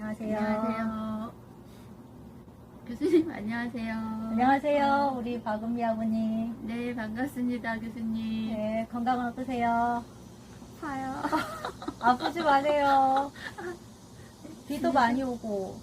안녕하세요. 안녕하세요. 교수님 안녕하세요. 안녕하세요. 우리 박은미 아버님. 네 반갑습니다 교수님. 네, 건강은 어떠세요? 아파요. 아프지 마세요. 비도 많이 오고,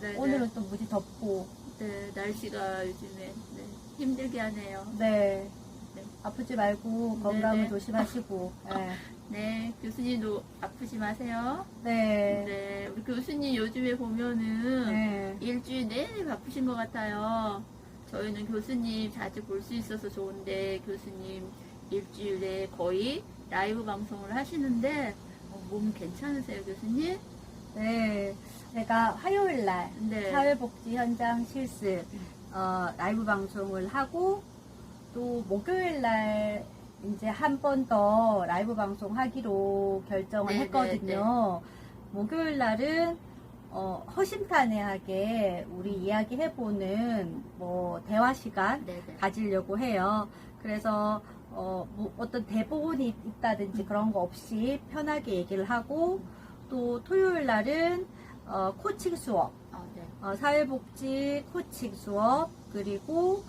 네, 오늘은 또 무지 덥고, 네, 네, 날씨가 요즘에 네, 힘들게 하네요. 네. 네. 아프지 말고 건강을 네네. 조심하시고, 네. 네 교수님도 아프지 마세요. 네. 네 우리 교수님 요즘에 보면은 네. 일주일 내내 바쁘신 것 같아요. 저희는 교수님 자주 볼 수 있어서 좋은데 교수님 일주일 내에 거의 라이브 방송을 하시는데 어, 몸 괜찮으세요 교수님? 네. 제가 화요일 날 네. 사회복지 현장 실습 어, 라이브 방송을 하고 또 목요일 날 이제 한 번 더 라이브 방송 하기로 결정을 네, 했거든요. 목요일 날은 어, 허심탄회하게 우리 이야기해보는 뭐 대화 시간 네 네. 가지려고 해요. 그래서 어, 뭐 어떤 대본이 있다든지 그런 거 없이 편하게 얘기를 하고 또 토요일 날은 어, 코칭 수업, 어, 네. 어, 사회복지 코칭 수업 그리고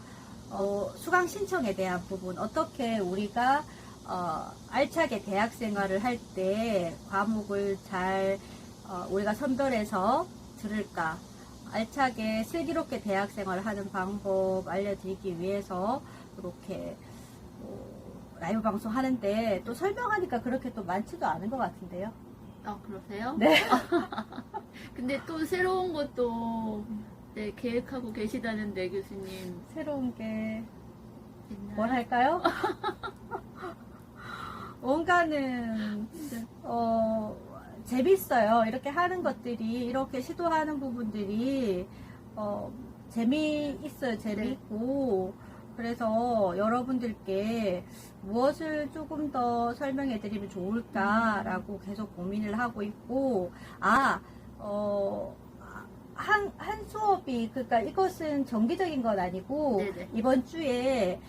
어, 수강 신청에 대한 부분 어떻게 우리가 어, 알차게 대학 생활을 할 때 과목을 잘 어, 우리가 선별해서 들을까 알차게 슬기롭게 대학 생활을 하는 방법 알려드리기 위해서 이렇게 어, 라이브 방송 하는데 또 설명하니까 그렇게 또 많지도 않은 것 같은데요. 아 그러세요? 네. 근데 또 새로운 것도 네, 계획하고 계시다는데 교수님 새로운 게 있나요? 뭘 할까요? 뭔가는 네. 어 재밌어요. 이렇게 하는 것들이 이렇게 시도하는 부분들이 어 재미있어요. 재미있고 그래서 여러분들께 무엇을 조금 더 설명해 드리면 좋을까라고 계속 고민을 하고 있고 아 어, 한, 한 수업이, 그러니까 이것은 정기적인 건 아니고, 네네. 이번 주에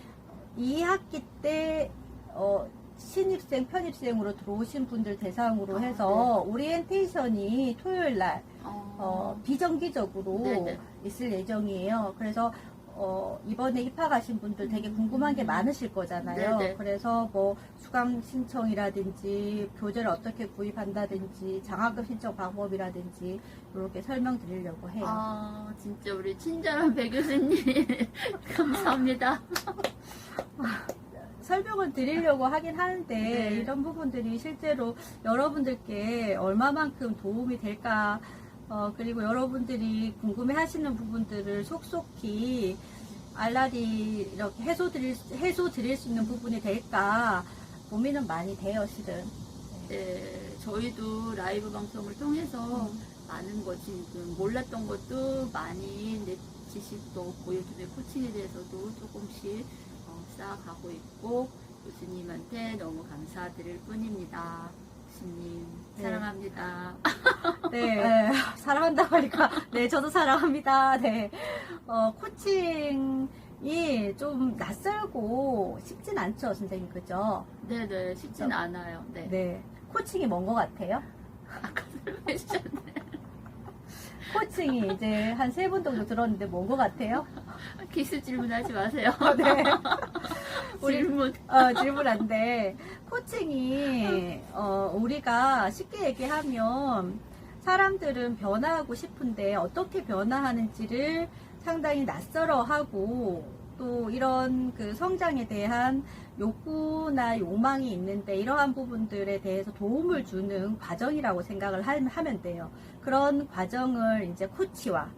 2학기 때, 어, 신입생, 편입생으로 들어오신 분들 대상으로 아, 해서, 오리엔테이션이 토요일 날, 어, 어, 비정기적으로 네네. 있을 예정이에요. 그래서 어, 이번에 입학하신 분들 되게 궁금한 게 많으실 거잖아요. 음. 네네. 그래서 뭐 수강 신청이라든지 교재를 어떻게 구입한다든지 장학금 신청 방법이라든지 이렇게 설명드리려고 해요. 아 진짜 우리 친절한 배 교수님 감사합니다. 설명을 드리려고 하긴 하는데 네. 이런 부분들이 실제로 여러분들께 얼마만큼 도움이 될까 어, 그리고 여러분들이 궁금해 하시는 부분들을 속속히 알라리 이렇게 해소 드릴, 해소 드릴 수 있는 부분이 될까 고민은 많이 돼요, 실은. 네, 저희도 라이브 방송을 통해서 많은 것 지금 몰랐던 것도 많이 내 지식도 없고 요즘에 코칭에 대해서도 조금씩 어, 쌓아가고 있고 교수님한테 너무 감사드릴 뿐입니다. 교수님 네. 사랑합니다. 네, 네, 사랑한다고 하니까, 네, 저도 사랑합니다. 네. 어, 코칭이 좀 낯설고 쉽진 않죠, 선생님, 그죠? 네네 쉽진 않아요. 네. 네. 코칭이 뭔 것 같아요? 아까 설명해주셨네. 코칭이 이제 한세번 정도 들었는데 뭔 것 같아요? 기술 질문하지 마세요. 네. 우리- 질문. 어, 질문한데, 코칭이, 어, 우리가 쉽게 얘기하면, 사람들은 변화하고 싶은데, 어떻게 변화하는지를 상당히 낯설어 하고, 또 이런 그 성장에 대한 욕구나 욕망이 있는데, 이러한 부분들에 대해서 도움을 주는 과정이라고 생각을 하- 하면 돼요. 그런 과정을 이제 코치와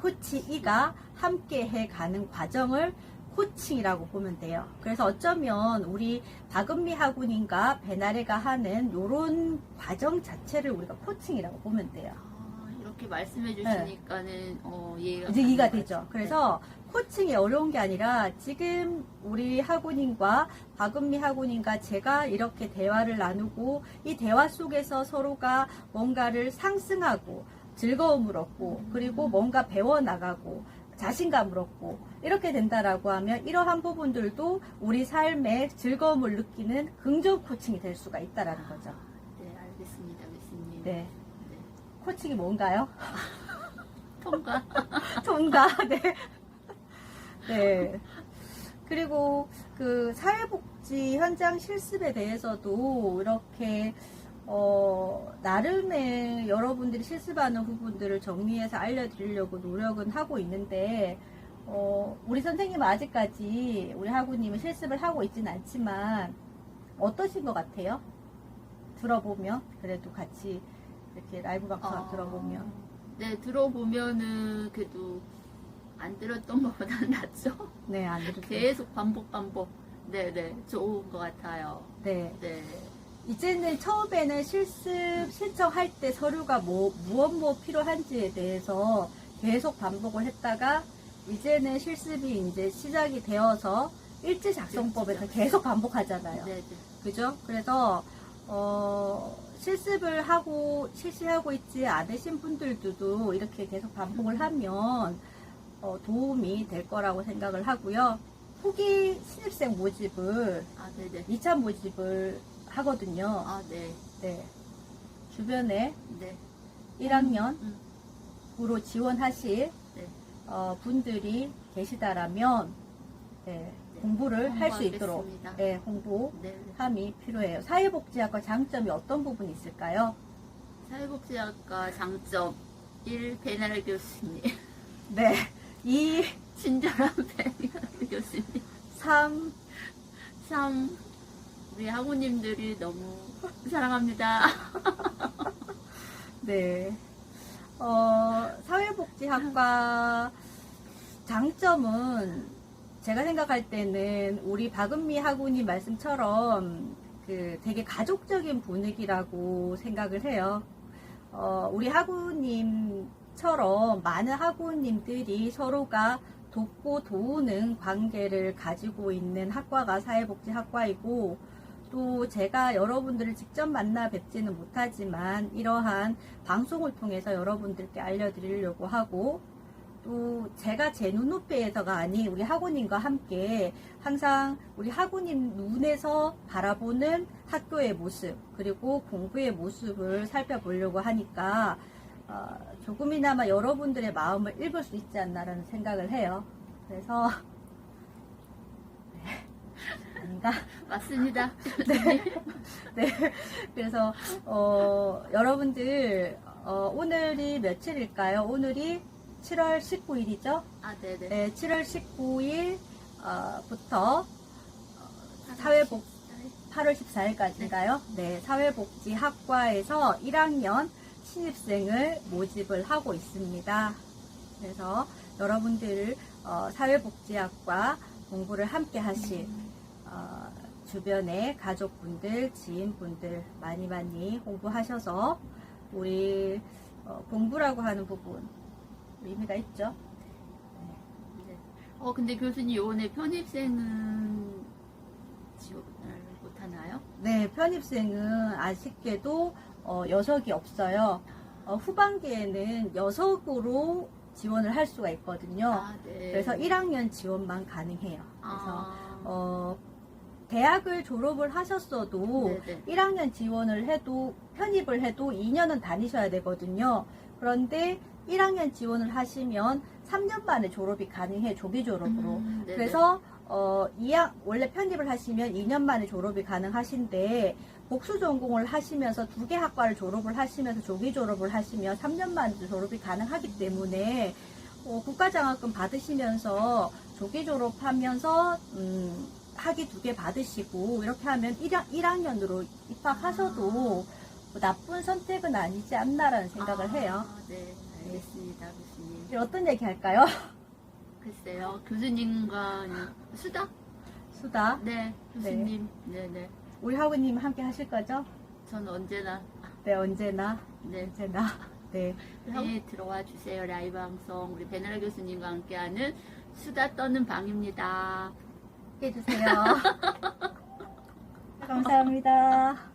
코치이가 함께 해 가는 과정을 코칭이라고 보면 돼요. 그래서 어쩌면 우리 박은미 학우님과 배나래가 하는 요런 과정 자체를 우리가 코칭이라고 보면 돼요. 아, 이렇게 말씀해 주시니까는 어, 이해가 이제 이해가 되죠. 그래서 코칭이 어려운 게 아니라 지금 우리 학우님과 박은미 학우님과 제가 이렇게 대화를 나누고 이 대화 속에서 서로가 뭔가를 상승하고 즐거움을 얻고 그리고 뭔가 배워나가고 자신감을 얻고 이렇게 된다라고 하면 이러한 부분들도 우리 삶의 즐거움을 느끼는 긍정 코칭이 될 수가 있다라는 거죠. 네, 알겠습니다, 교수님. 네. 네. 코칭이 뭔가요? 통과. 통과. 네. 네. 그리고 그 사회복지 현장 실습에 대해서도 이렇게 어 나름의 여러분들이 실습하는 부분들을 정리해서 알려드리려고 노력은 하고 있는데 어 우리 선생님은 아직까지 우리 학우님은 실습을 하고 있지는 않지만 어떠신 것 같아요? 들어보면 그래도 같이 이렇게 라이브 방송 어, 들어보면 네, 들어보면은 그래도 안 들었던 것보다는 낫죠. 네 안 들으세요? 계속 반복 반복. 네, 네, 좋은 것 같아요. 네. 네. 이제는 처음에는 실습 신청할 때 서류가 뭐, 무엇 뭐 필요한지에 대해서 계속 반복을 했다가 이제는 실습이 이제 시작이 되어서 일지 작성법에서 계속 반복하잖아요. 네, 네. 그죠? 그래서, 어, 실습을 하고, 실시하고 있지 않으신 분들도 이렇게 계속 반복을 하면, 어, 도움이 될 거라고 생각을 하고요. 후기 신입생 모집을, 아, 네, 네. 2차 모집을 하거든요. 아, 네. 네. 주변에 네. 1학년으로 음, 지원하실 네. 어, 분들이 계시다라면 네, 공부를 할 수 있도록. 네, 홍보함이 네. 네. 필요해요. 사회복지학과 장점이 어떤 부분이 있을까요? 사회복지학과 장점 1. 배나라 교수님. 네. 2, 친절한 배나라 교수님. 3, 3. 우리 학우님들이 너무 사랑합니다. 네. 어, 사회복지학과 장점은 제가 생각할 때는 우리 박은미 학우님 말씀처럼 그 되게 가족적인 분위기라고 생각을 해요. 어, 우리 학우님처럼 많은 학우님들이 서로가 돕고 도우는 관계를 가지고 있는 학과가 사회복지학과이고 또 제가 여러분들을 직접 만나 뵙지는 못하지만 이러한 방송을 통해서 여러분들께 알려드리려고 하고 또 제가 제 눈높이에서가 아닌 우리 학우님과 함께 항상 우리 학우님 눈에서 바라보는 학교의 모습 그리고 공부의 모습을 살펴보려고 하니까 어, 조금이나마 여러분들의 마음을 읽을 수 있지 않나라는 생각을 해요. 그래서 네, 아닌가? 맞습니다. 네. 그래서 어, 여러분들 어, 오늘이 며칠일까요? 오늘이 7월 19일이죠? 아, 네네. 네, 7월 19일 어, 부터 사회복 8월 14일까지인가요? 네, 사회복지학과에서 1학년 신입생을 모집을 하고 있습니다. 그래서 여러분들 어, 사회복지학과 공부를 함께 하실 어, 주변의 가족분들, 지인분들 많이 많이 홍보하셔서 우리 어, 공부라고 하는 부분 의미가 있죠. 네. 어, 근데 교수님, 요번에 편입생은 지원을 못하나요? 네, 편입생은 아쉽게도 어, 여석이 없어요. 어, 후반기에는 여석으로 지원을 할 수가 있거든요. 아, 네. 그래서 1학년 지원만 가능해요. 그래서 아, 어, 대학을 졸업을 하셨어도 네네. 1학년 지원을 해도 편입을 해도 2년은 다니셔야 되거든요. 그런데 1학년 지원을 하시면 3년 만에 졸업이 가능해 조기 졸업으로. 음. 그래서 어 2학 원래 편입을 하시면 2년 만에 졸업이 가능하신데 복수 전공을 하시면서 두 개 학과를 졸업을 하시면서 조기 졸업을 하시면 3년 만에 졸업이 가능하기 때문에 어, 국가장학금 받으시면서 조기 졸업하면서 음, 학위 두 개 받으시고 이렇게 하면 1학, 1학년으로 입학하셔도 뭐 나쁜 선택은 아니지 않나라는 생각을 아, 해요. 네, 알겠습니다, 교수님. 이제 어떤 얘기 할까요? 글쎄요, 교수님과 수다? 수다. 네, 교수님. 네, 네. 우리 학우님 함께 하실 거죠? 저는 언제나 네, 언제나. 네, 언제나. 네. 네, 들어와 주세요. 라이브 방송 우리 베나라 교수님과 함께하는 수다 떠는 방입니다. 해주세요. 감사합니다.